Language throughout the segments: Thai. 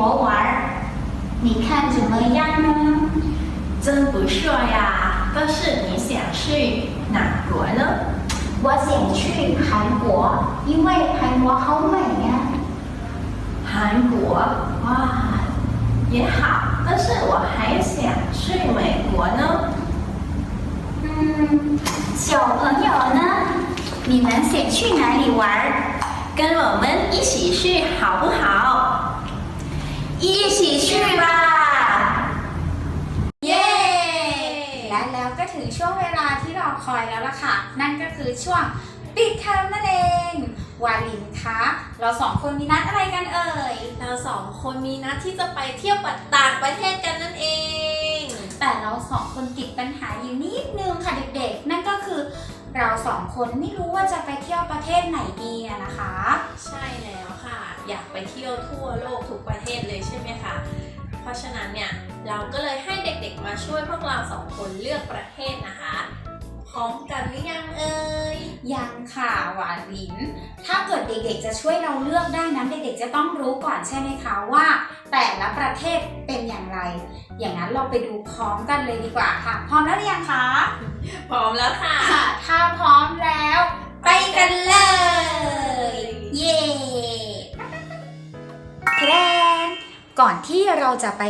国玩，你看怎么样呢？真不错呀，但是你想去哪国呢？我想去韩国，因为韩国好美呀。韩国，哇，也好，但是我还想去美国呢。嗯，小朋友呢？你们想去哪里玩？跟我们一起去好不好？一起去吧！เย้ และแล้วก็ถึงช่วงเวลาที่รอคอยแล้วล่ะค่ะ นั่นก็คือช่วงปิดเทอมนั่นเอง วาลินคะ เราสองคนมีนัดอะไรกันเอ่ย เราสองคนมีนัดที่จะไปเที่ยวต่างประเทศกันนั่นเอง แต่เราสองคนติดปัญหาอยู่นิดนึงค่ะเด็กๆ นั่นก็คือ เราสองคนไม่รู้ว่าจะไปเที่ยวประเทศไหนดีอะนะคะ ใช่แล้วค่ะ อยากไปเที่ยวทั่วโลกทุกประเทศเลยใช่ไหมคะเพราะฉะนั้นเนี่ยเราก็เลยให้เด็กๆมาช่วยพวกเราสองคนเลือกประเทศนะคะพร้อมกันหรือยังเอ่ยยังค่ะหวานลิน ถ้าเกิดเด็กๆจะช่วยเราเลือกได้นั้นเด็กๆจะต้องรู้ก่อนใช่ไหมคะว่า แต่ละประเทศเป็นอย่างไร อย่างนั้นเราไปดูพร้อมกันเลยดีกว่าค่ะ พร้อมแล้วหรือยังคะ เราจะไป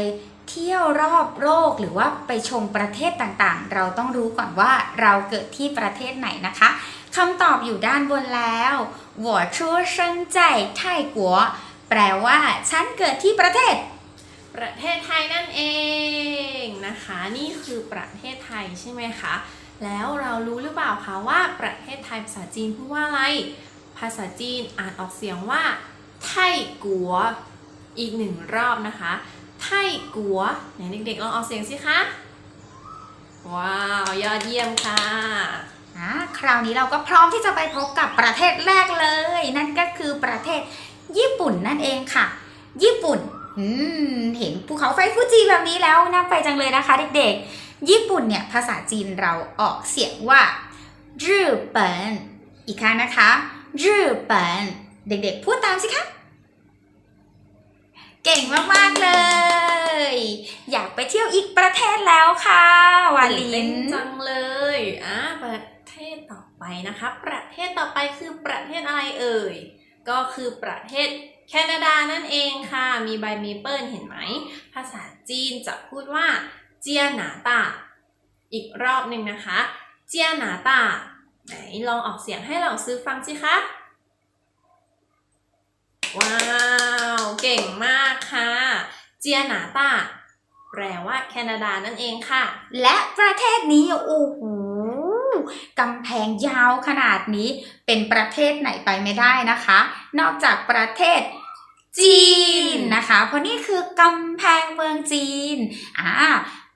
เที่ยวรอบโลกหรือว่าไปชมประเทศต่างๆ เราต้องรู้ก่อนว่าเราเกิดที่ประเทศไหนนะคะคำตอบอยู่ด้านบนแล้ว我出生在泰国แปลว่า ฉันเกิดที่ประเทศ ประเทศไทยนั่นเองนะคะ นี่คือประเทศไทยใช่ไหมคะ แล้วเรารู้หรือเปล่าคะว่าประเทศไทยภาษาจีนพูดว่าอะไร ภาษาจีนอ่านออกเสียงว่าไทกัว อีกหนึ่งรอบนะคะ ไทกัวไหนเด็กๆลองออกเสียงสิคะ ว้าว ยอดเยี่ยมค่ะ อ่าคราวนี้เราก็พร้อมที่จะไปพบกับประเทศแรกเลย นั่นก็คือประเทศญี่ปุ่นนั่นเองค่ะ ญี่ปุ่น อืม เห็นภูเขาไฟฟูจิแบบนี้แล้วน่าไปจังเลยนะคะเด็กๆ ญี่ปุ่นเนี่ยภาษาจีนเราออกเสียงว่าญี่ปุ่นอีกครั้งนะคะญี่ปุ่นเด็กๆ พูดตามสิคะ เก่งมากๆเลย อยากไปเที่ยวอีกประเทศแล้วค่ะวาตื่นลิเต้นนจังเลยอ่าประเทศต่อไปนะคะ ประเทศต่อไปคือประเทศอะไรเอ่ย ก็คือประเทศแคนาดานั่นเองค่ะ มีใบเมเปิลเห็นไหม ภาษาจีนจะพูดว่าเจียหนาตา อีกรอบหนึ่งนะคะ เจียหนาตา ไหนลองออกเสียงให้เราซื้อฟังสิคะ ว้าว เก่งมากค่ะ เจียหนาตาแปลว่าแคนาดานั่นเองค่ะ และประเทศนี้โอ้โหกำแพงยาวขนาดนี้เป็นประเทศไหนไปไม่ได้นะคะ นอกจากประเทศจีนนะคะ เพราะนี่คือกำแพงเมืองจีนอ่า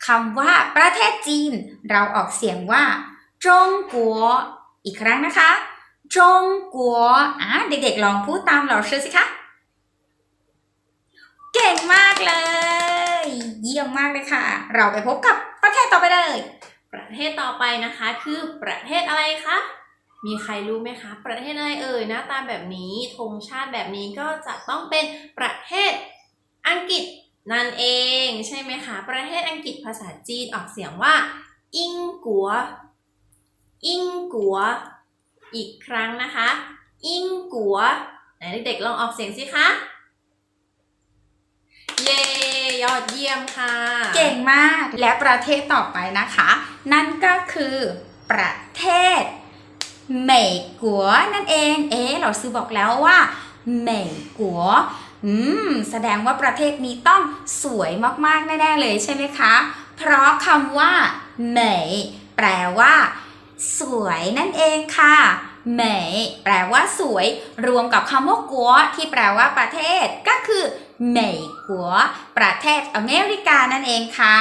คำว่าประเทศจีน เราออกเสียงว่าจงกัวอีกครั้งนะคะ จงกัวอ่าเด็กๆลองพูดตามเราชื่อสิคะ เก่งมากเลย เยี่ยมมากเลยค่ะ เราไปพบกับประเทศต่อไปเลย ประเทศต่อไปนะคะ คือประเทศอะไรคะ มีใครรู้ไหมคะ ประเทศอะไรเอ่ยหน้าตาแบบนี้ธงชาติแบบนี้ก็จะต้องเป็นประเทศอังกฤษนั่นเองใช่ไหมคะ ประเทศอังกฤษภาษาจีนออกเสียงว่า อิงกัว อิงกัว อีกครั้งนะคะ อิงกัวไหนเด็กๆลองออกเสียงสิคะ เย้ยอดเยี่ยมค่ะ เก่งมากและประเทศต่อไปนะคะ นั่นก็คือประเทศเหมยกัวนั่นเอง เอ๊เราซื้อบอกแล้วว่าเหมยกัวอืม แสดงว่าประเทศนี้ต้องสวยมากๆ แน่ๆเลยใช่ไหมคะ เพราะคำว่าเหมยแปลว่า สวยนั่นเองค่ะเหมยแปลว่าสวย รวมกับคำว่ากัวที่แปลว่าประเทศก็คือเหมยกัวประเทศอเมริกานั่นเองค่ะ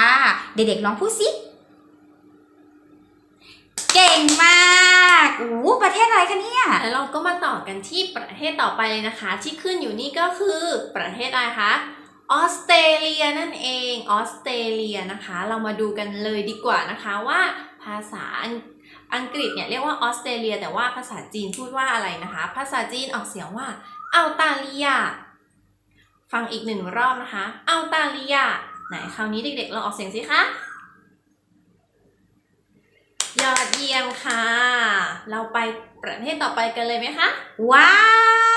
เด็กๆลองพูดสิเก่งมากอู้ประเทศอะไรคะเนี่ย แล้วเราก็มาต่อกันที่ประเทศต่อไปเลยนะคะ ที่ขึ้นอยู่นี่ก็คือประเทศอะไรคะ ออสเตรเลียนั่นเอง ออสเตรเลียนะคะ เรามาดูกันเลยดีกว่านะคะว่าภาษาอัง อังกฤษเนี่ยเรียกว่าออสเตรเลีย แต่ว่าภาษาจีนพูดว่าอะไรนะคะ ภาษาจีนออกเสียงว่าอัลตาเลียฟังอีกหนึ่งรอบนะคะอัลตาเลียไหนคราวนี้เด็กๆลองออกเสียงสิคะยอดเยี่ยมค่ะ เราไปประเทศต่อไปกันเลยไหมคะ ว้าว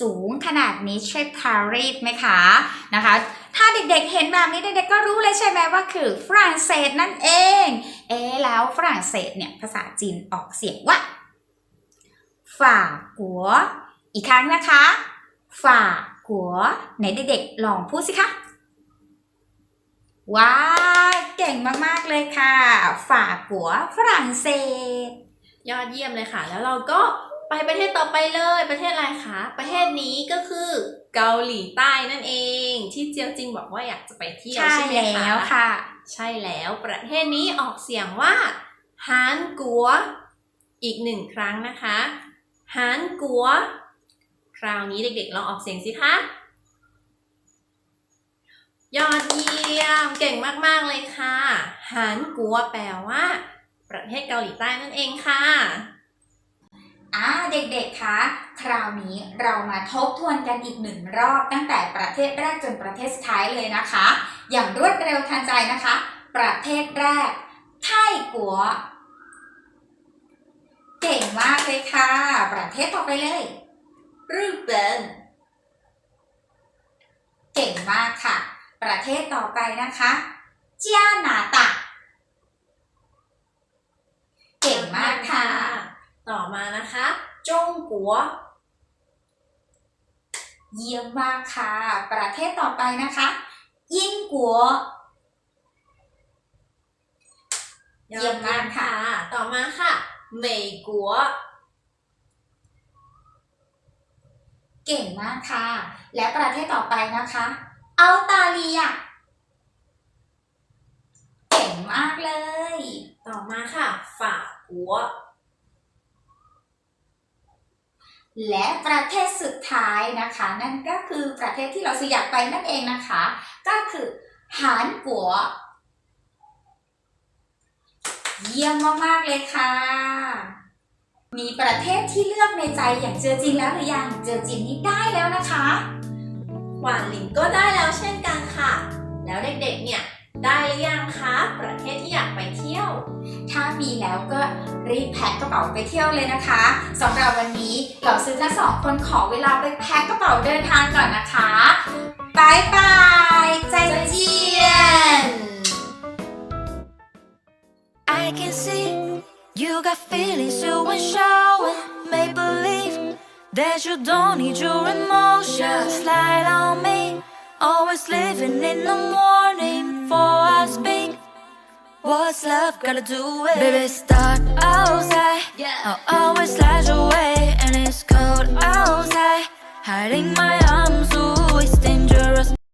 สูงขนาดนี้ใช่ปารีสไหมคะนะคะ ถ้าเด็กๆเห็นแบบนี้เด็กๆก็รู้เลยใช่ไหมว่าคือฝรั่งเศสนั่นเอง เอ๊แล้วฝรั่งเศสเนี่ยภาษาจีนออกเสียงว่าฝ่ากัว อีกครั้งนะคะ ฝ่ากัวไหนเด็กๆลองพูดสิคะว้าเก่งมากๆเลยค่ะ ฝ่ากัวฝรั่งเศส ยอดเยี่ยมเลยค่ะ แล้วเราก็ ปประเทศต่อไปเลยประเทศอะไรคะ ประเทศนี้ก็คือเกาหลีใต้นั่นเอง ที่เจียวจริงบอกว่าอยากจะไปเที่ยวใช่ใช่ไหมคะแล้วค่ะ ใช่แล้วประเทศนี้ออกเสียงว่าฮานกัว อีกหนึ่งครั้งนะคะฮานกัว คราวนี้เด็กๆลองออกเสียงสิคะยอดเยี่ยมเก่งมากๆเลยค่ะฮานกัวแปลว่า ประเทศเกาหลีใต้นั่นเองค่ะ อ่าเด็กๆ คะ คราวนี้เรามาทบทวนกันอีกหนึ่งรอบตั้งแต่ประเทศแรกจนประเทศสุดท้ายเลยนะคะ อย่างรวดเร็วทันใจนะคะ ประเทศแรก ไทกัว เก่งมากเลยค่ะ ประเทศต่อไปเลยรูปเบนเก่งมากค่ะ ประเทศต่อไปนะคะเจียนาตะ เก่งมากค่ะ ต่อมานะคะ งกัว เยี่ยมมากค่ะ ประเทศต่อไปนะคะยิงกัว เยี่ยมมากค่ะ ต่อมาค่ะเหมยกัวเก่งมากค่ะ และประเทศต่อไปนะคะอัลตาเลียเก่งมากเลย ต่อมาค่ะฝ่ากัว และประเทศสุดท้ายนะคะ นั่นก็คือประเทศที่เราสอยากไปนั่นเองนะคะ ก็คือหานกัว เยี่ยมมาก ๆ เลยค่ะ มีประเทศที่เลือกในใจอย่างเจอจินแล้วหรือยังเจอจินนี่ได้แล้วนะคะ หวานหลิงก็ได้แล้วเช่นกันค่ะ แล้วเด็กๆเนี่ย ได้หรือยังคะประเทศที่อยากไปเที่ยว ถ้ามีแล้วก็รีบแพ็คกระเป๋าไปเที่ยวเลยนะคะสำหรับวันนี้เราซื้อทั้งสองคนขอเวลาไปแพ็คกระเป๋าเดินทางก่อนนะคะบายบายใจเจียน I can see you got feelings you w a n t showing. Make believe that you don't need your emotions. Slide on me, always living in the morning before I speak. What's love gotta do with? Baby, start outside. Yeah. I'll always slide away, and it's cold outside. Hiding my arms away.